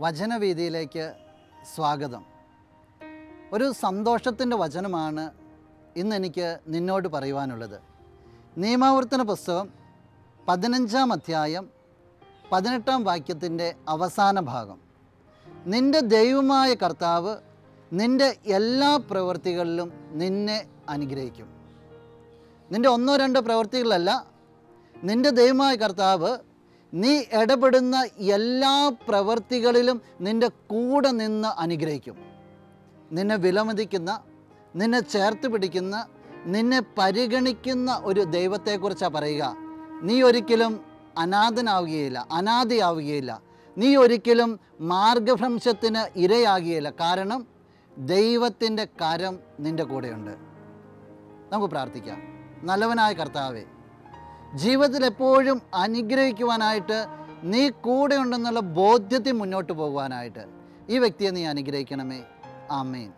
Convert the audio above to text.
വചനവേദിയിലേക്ക് സ്വാഗതം. ഒരു സന്തോഷത്തിന്റെ വചനമാണ് ഇന്ന് എനിക്ക് നിന്നോട് പറയുവാനുള്ളത്. നിയമാവർത്തന പുസ്തകം പതിനഞ്ചാം അധ്യായം പതിനെട്ടാം വാക്യത്തിന്റെ അവസാന ഭാഗം. നിന്റെ ദൈവമായ കർത്താവ് നിന്റെ എല്ലാ പ്രവൃത്തികളിലും നിന്നെ അനുഗ്രഹിക്കും. നിന്റെ ഒന്നോ രണ്ടോ പ്രവൃത്തികളല്ല നിന്റെ ദൈവമായ കർത്താവ് നീ ഇടപെടുന്ന എല്ലാ പ്രവൃത്തികളിലും നിന്റെ കൂടെ നിന്ന് അനുഗ്രഹിക്കും. നിന്നെ വിലമതിക്കുന്ന നിന്നെ ചേർത്ത് പിടിക്കുന്ന നിന്നെ പരിഗണിക്കുന്ന ഒരു ദൈവത്തെക്കുറിച്ചാണ് പറയുക. നീ ഒരിക്കലും അനാഥനാവുകയില്ല അനാഥയാവുകയില്ല നീ ഒരിക്കലും മാർഗഭ്രംശത്തിന് ഇരയാകുകയില്ല. കാരണം ദൈവത്തിന്റെ കരം നിന്റെ കൂടെയുണ്ട്. നമുക്ക് പ്രാർത്ഥിക്കാം. നല്ലവനായ കർത്താവേ ജീവിതത്തിൽ എപ്പോഴും അനുഗ്രഹിക്കുവാനായിട്ട് നീ കൂടെ ഉണ്ടെന്നുള്ള ബോധ്യത്തിൽ മുന്നോട്ട് പോകുവാനായിട്ട് ഈ വ്യക്തിയെ നീ അനുഗ്രഹിക്കണമേ. ആമേൻ.